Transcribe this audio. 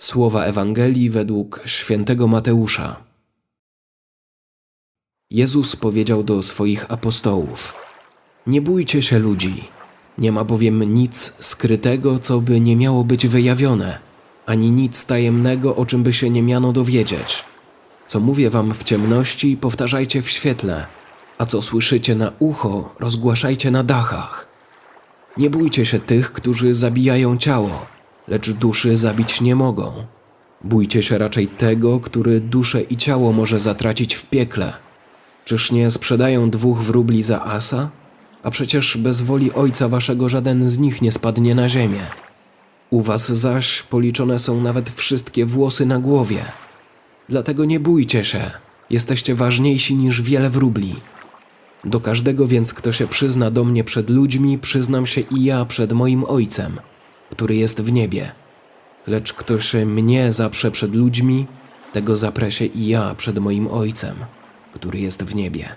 Słowa Ewangelii według świętego Mateusza. Jezus powiedział do swoich apostołów: Nie bójcie się ludzi. Nie ma bowiem nic skrytego, co by nie miało być wyjawione, ani nic tajemnego, o czym by się nie miano dowiedzieć. Co mówię wam w ciemności, powtarzajcie w świetle, a co słyszycie na ucho, rozgłaszajcie na dachach. Nie bójcie się tych, którzy zabijają ciało, lecz duszy zabić nie mogą. Bójcie się raczej tego, który duszę i ciało może zatracić w piekle. Czyż nie sprzedają dwóch wróbli za asa? A przecież bez woli ojca waszego żaden z nich nie spadnie na ziemię. U was zaś policzone są nawet wszystkie włosy na głowie. Dlatego nie bójcie się, jesteście ważniejsi niż wiele wróbli. Do każdego więc, kto się przyzna do mnie przed ludźmi, przyznam się i ja przed moim Ojcem, który jest w niebie. Lecz kto się mnie zaprze przed ludźmi, tego zaprę się i ja przed moim Ojcem, który jest w niebie.